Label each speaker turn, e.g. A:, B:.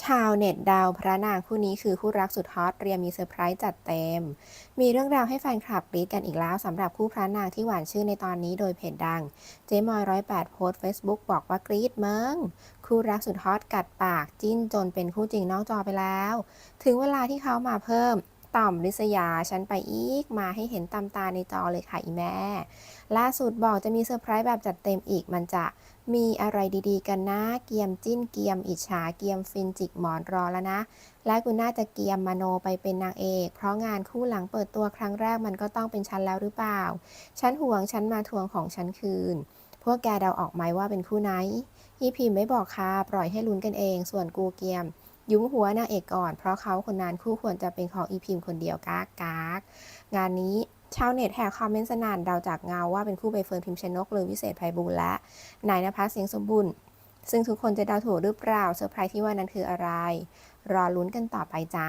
A: ชาวเน็ตดาวพระนางคู่นี้คือคู่รักสุดฮอตเตรียมมีเซอร์ไพรส์จัดเต็ม มีเรื่องราวให้แฟนคลับกรี๊ดกันอีกแล้วสำหรับคู่พระนางที่หวานชื่นในตอนนี้โดยเพจดัง เจมอยร้อยแปดโพสเฟซบุ๊กบอกว่ากรี๊ดมึงคู่รักสุดฮอตกัดปากจิ้นจนเป็นคู่จริงนอกจอไปแล้ว ถึงเวลาที่เขามาเพิ่ม ต่อมลิษยา ฉันไปอีกมาให้เห็นตามตาในจอเลยค่ะอีแม่ ล่าสุดบอกจะมีเซอร์ไพรส์แบบจัดเต็มอีกมันจะมีอะไรดีๆ กันนะ เกียมจิ้นเกียมอิจฉาเกียมฟินจิกหมอนรอแล้วนะ และกูน่าจะเกียมมโนไปเป็นนางเอก เพราะงานคู่หลังเปิดตัวครั้งแรกมันก็ต้องเป็นฉันแล้วหรือเปล่า ฉันห่วงฉันมาทวงของฉันคืน พวกแกเดาออกไหมว่าเป็นคู่ไหน อีพิมพ์ไม่บอกค่ะ ปล่อยให้ลุ้นกันเอง ส่วนกูเกียม ยุ้มหัวนางเอกก่อน เพราะเขาคนนั้นคู่ควรจะเป็นของอีพิมพ์คนเดียวกากกากงานนี้ชาวเน็ตแห่คอมเมนต์สนานเดาจากเงาว่าเป็นคู่ใบเฟิร์นพิมพ์ชนกหรือวิเศษไพบูลและนายนภัสเสียงสมบุญซึ่งทุกคนจะเดาถูกหรือเปล่าเซอร์ไพรส์ที่ว่านั้นคืออะไร รอลุ้นกันต่อไปจ้า